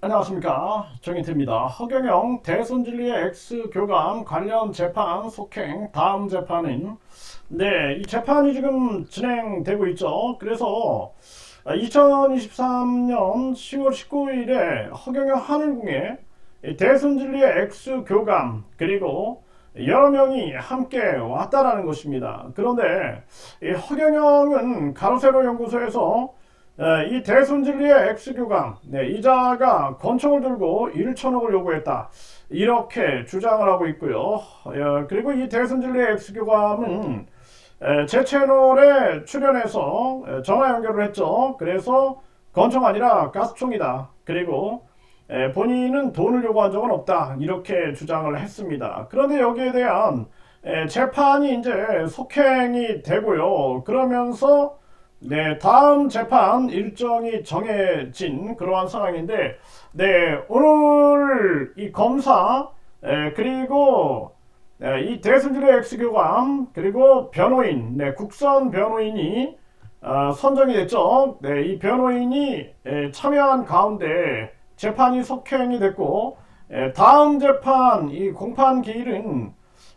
안녕하십니까 정인태입니다. 허경영 대손진리의 X교감 관련 재판 속행 다음 재판은 네, 이 재판이 지금 진행되고 있죠. 그래서 2023년 10월 19일에 허경영 하늘궁에 대손진리의 X교감 그리고 여러 명이 함께 왔다라는 것입니다. 그런데 이 허경영은 가로세로 연구소에서 에, 이 대손진리의 X교감 네, 이자가 권총을 들고 1천억을 요구했다. 이렇게 주장을 하고 있고요. 예, 그리고 이 대손진리의 X교감은 에, 제 채널에 출연해서 에, 전화 연결을 했죠. 그래서 권총 아니라 가스총이다. 그리고 에, 본인은 돈을 요구한 적은 없다. 이렇게 주장을 했습니다. 그런데 여기에 대한 에, 재판이 이제 속행이 되고요. 그러면서 네, 다음 재판 일정이 정해진 그러한 상황인데, 네, 오늘 이 검사, 에, 그리고 네, 이 대승질의 엑스교감, 그리고 변호인, 네, 국선 변호인이 어, 선정이 됐죠. 네, 이 변호인이 에, 참여한 가운데 재판이 속행이 됐고, 에, 다음 재판 이 공판 기일은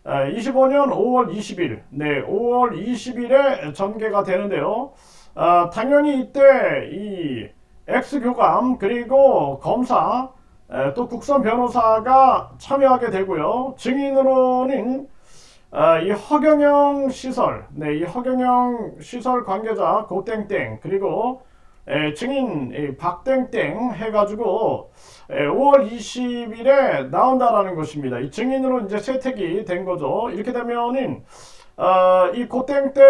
25년 5월 20일, 네, 5월 20일에 전개가 되는데요. 아, 당연히 이때 이 X교감 그리고 검사 에, 또 국선 변호사가 참여하게 되고요. 증인으로는 아, 이 허경영 시설, 네, 이 허경영 시설 관계자 고땡땡 그리고 에, 증인 이 박땡땡 해가지고 에, 5월 20일에 나온다라는 것입니다. 이 증인으로 이제 채택이 된 거죠. 이렇게 되면은 어, 이 고땡땡은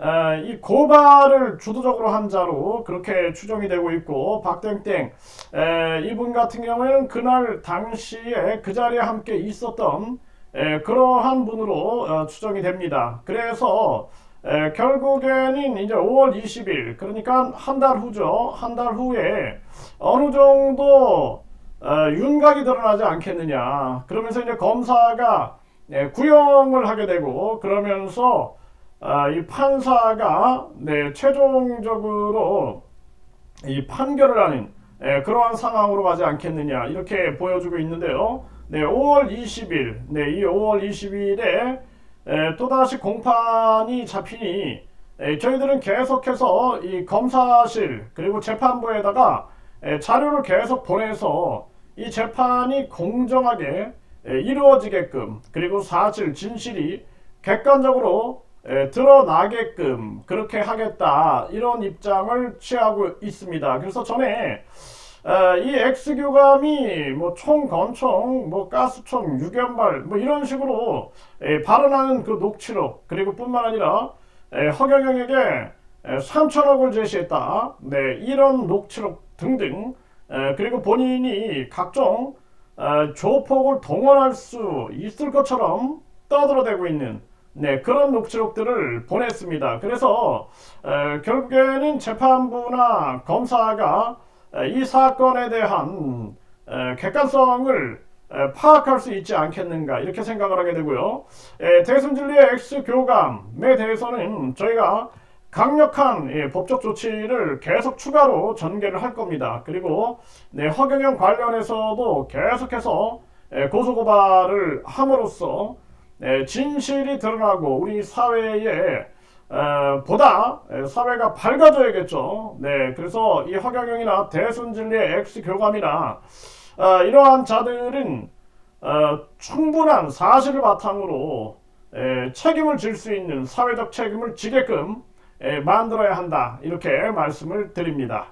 어, 이 고발을 주도적으로 한 자로 그렇게 추정이 되고 있고 박땡땡 에, 이분 같은 경우에는 그날 당시에 그 자리에 함께 있었던 에, 그러한 분으로 어, 추정이 됩니다. 그래서 에, 결국에는 이제 5월 20일 그러니까 한 달 후죠. 한 달 후에 어느 정도 어, 윤곽이 드러나지 않겠느냐. 그러면서 이제 검사가 예, 구형을 하게 되고 그러면서 아, 이 판사가 네, 최종적으로 이 판결을 하는 예, 그러한 상황으로 가지 않겠느냐 이렇게 보여주고 있는데요. 네, 5월 20일, 네, 이 5월 20일에 에, 또다시 공판이 잡히니 에, 저희들은 계속해서 이 검사실 그리고 재판부에다가 에, 자료를 계속 보내서 이 재판이 공정하게 에, 이루어지게끔 그리고 사실 진실이 객관적으로 에, 드러나게끔 그렇게 하겠다 이런 입장을 취하고 있습니다. 그래서 전에 에, 이 X교감이 뭐 총건총, 뭐 가스총, 유견발 뭐 이런 식으로 에, 발언하는 그 녹취록 그리고 뿐만 아니라 에, 허경영에게 에, 3천억을 제시했다. 네, 이런 녹취록 등등 에, 그리고 본인이 각종 에, 조폭을 동원할 수 있을 것처럼 떠들어대고 있는 네, 그런 녹취록들을 보냈습니다. 그래서 에, 결국에는 재판부나 검사가 에, 이 사건에 대한 에, 객관성을 에, 파악할 수 있지 않겠는가 이렇게 생각을 하게 되고요. 에, 대승진리의 X 교감에 대해서는 저희가 강력한 예, 법적 조치를 계속 추가로 전개를 할 겁니다. 그리고 네, 허경영 관련해서도 계속해서 예, 고소고발을 함으로써 네, 진실이 드러나고 우리 사회에 에, 보다 에, 사회가 밝아져야겠죠. 네, 그래서 이 허경영이나 대순진리의 X 교감이나 어, 이러한 자들은 어, 충분한 사실을 바탕으로 에, 책임을 질 수 있는 사회적 책임을 지게끔 에, 만들어야 한다 이렇게 말씀을 드립니다.